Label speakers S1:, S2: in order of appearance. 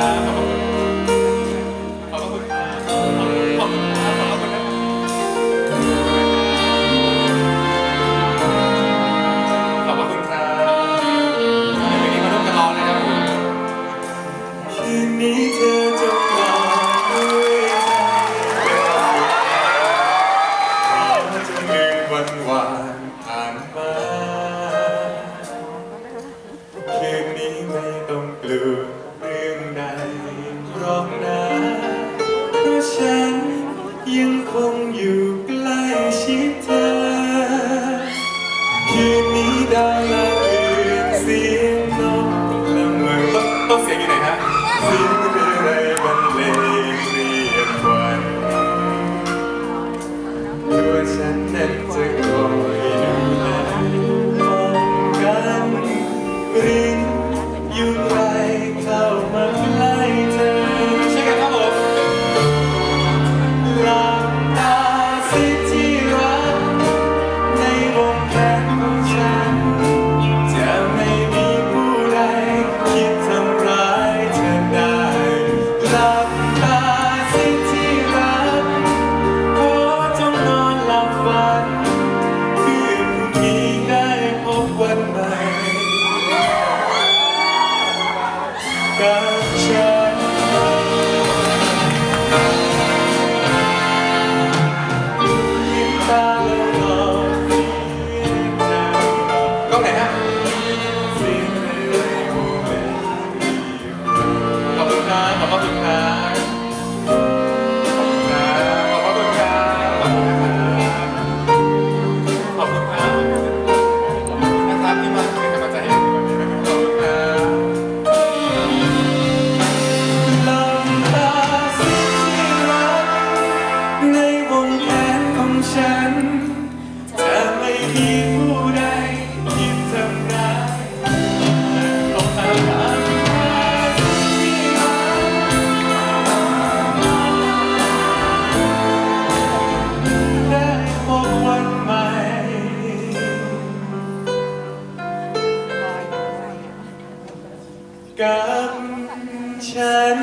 S1: Amen. nhưng không dự มีได้พบวันใหม่ จะไม่มีผู้ใดที่ทำร้ายต้องตามหาที่รักได้พบวันใหม่ กับฉัน